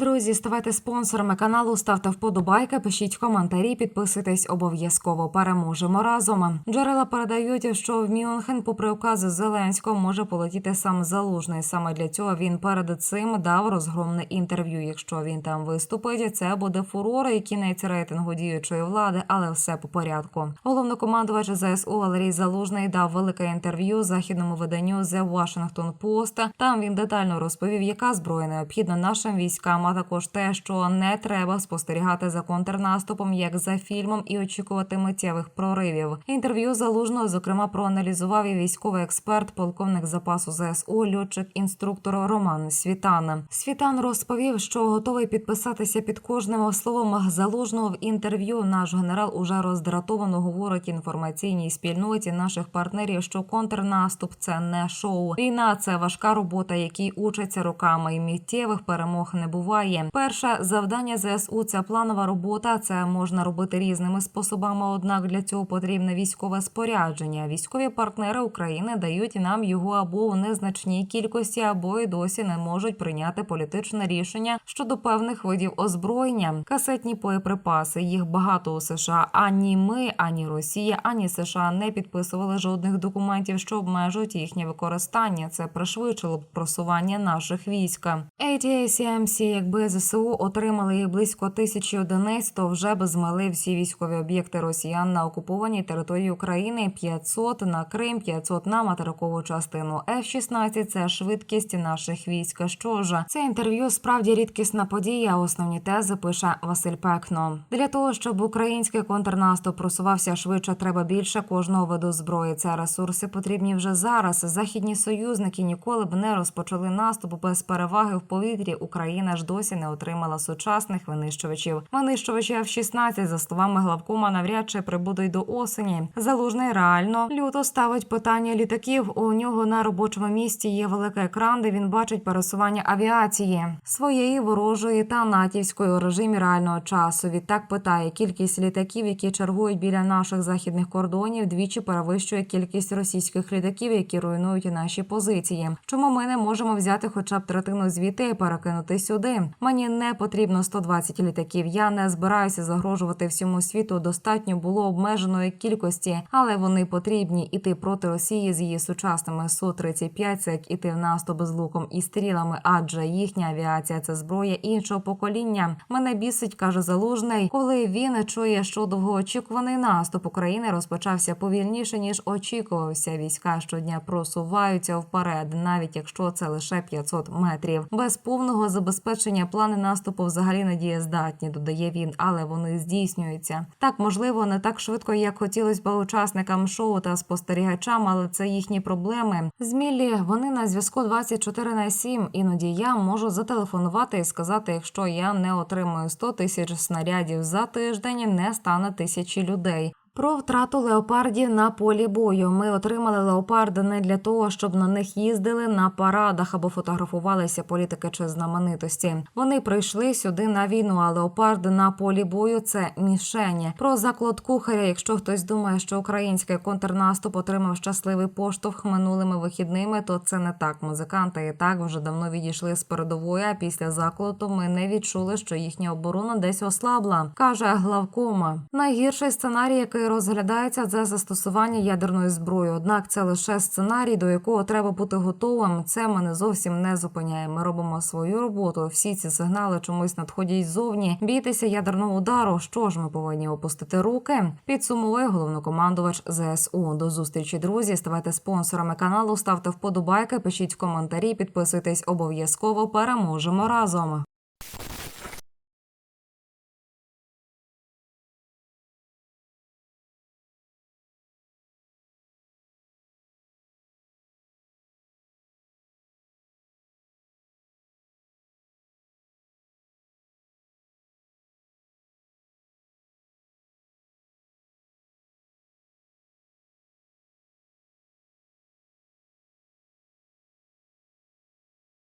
Друзі, ставайте спонсорами каналу, ставте вподобайки, пишіть коментарі, підписуйтесь обов'язково. Переможемо разом. Джерела передають, що в Мюнхен, попри укази Зеленського, може полетіти сам залужний. Саме для цього він перед цим дав розгромне інтерв'ю. Якщо він там виступить, це буде фурор і кінець рейтингу діючої влади, але все по порядку. Головнокомандувач ЗСУ Валерій Залужний дав велике інтерв'ю західному виданню The Washington Post. Там він детально розповів, яка зброя необхідна нашим військам, а також те, що не треба спостерігати за контрнаступом, як за фільмом, і очікувати миттєвих проривів. Інтерв'ю залужного зокрема проаналізував і військовий експерт, полковник запасу ЗСУ, льотчик інструктор Роман Світан. Світан розповів, що готовий підписатися під кожним словом залужного в інтерв'ю. Наш генерал уже роздратовано говорить інформаційній спільноті наших партнерів, що контрнаступ це не шоу. Війна це важка робота, якій учаться роками, і миттєвих перемог не буває. Перше завдання ЗСУ це планова робота. Це можна робити різними способами. Однак для цього потрібне військове спорядження. Військові партнери України дають нам його або у незначній кількості, або й досі не можуть прийняти політичне рішення щодо певних видів озброєння. Касетні боєприпаси їх багато у США. Ані ми, ані Росія, ані США не підписували жодних документів, що обмежують їхнє використання. Це пришвидшило б просування наших військ. ATACMC, якби ЗСУ отримали близько тисячі одиниць, то вже б змели всі військові об'єкти росіян на окупованій території України 500 на Крим, 500 на материкову частину. F-16 – це швидкість наших військ. Що ж, це інтерв'ю справді рідкісна подія. Основні тези пише Василь Пекно. Для того щоб український контрнаступ просувався швидше, треба більше кожного виду зброї. Це ресурси потрібні вже зараз. Західні союзники ніколи б не розпочали наступ без переваги в повітрі. Україна ж досі не отримала сучасних винищувачів. Винищувачі F-16, за словами главкома, навряд чи прибудуть до осені. Залужний реально люто ставить питання літаків. У нього на робочому місці є великий екран, де він бачить пересування авіації своєї ворожої та натівської у режимі реального часу. Відтак питає кількість літаків, які чергують біля наших західних кордонів, двічі перевищує кількість російських літаків, які руйнують наші позиції. Чому ми не можемо взяти хоча б третину звідти і перекинути сюди? Мені не потрібно 120 літаків. Я не збираюся загрожувати всьому світу. Достатньо було обмеженої кількості, але вони потрібні іти проти Росії з її сучасними су 35 Це як іти в наступ з луком і стрілами, адже їхня авіація це зброя іншого покоління. Мене бісить, каже залужний, коли він чує, що довгоочікуваний наступ України розпочався повільніше ніж очікувався. Війська щодня просуваються вперед, навіть якщо це лише 500 метрів. Без повного забезпечення плани наступу взагалі не дієздатні, додає він, але вони здійснюються. Так можливо, не так швидко, як хотілося б учасникам шоу та спостерігачам, але це їхні проблеми. Змілі вони на зв'язку 24 на 7. Іноді я можу зателефонувати і сказати, якщо я не отримую 100 тисяч снарядів за тиждень, не стане тисячі людей. Про втрату леопардів на полі бою. Ми отримали леопарди не для того, щоб на них їздили на парадах або фотографувалися політики чи знаменитості. Вони прийшли сюди на війну, а леопарди на полі бою це мішені. Про заклад кухаря. Якщо хтось думає, що український контрнаступ отримав щасливий поштовх минулими вихідними, то це не так. Музиканти і так вже давно відійшли з передової. А після закладу ми не відчули, що їхня оборона десь ослабла, каже главкома. Найгірший сценарій, який розглядається, це застосування ядерної зброї. Однак це лише сценарій, до якого треба бути готовим. Це мене зовсім не зупиняє. Ми робимо свою роботу. Всі ці сигнали чомусь надходять ззовні. Бійтеся ядерного удару. Що ж ми повинні опустити руки? Підсумує головнокомандувач ЗСУ. До зустрічі, друзі. Ставайте спонсорами каналу, ставте вподобайки, пишіть коментарі, підписуйтесь обов'язково. Переможемо разом.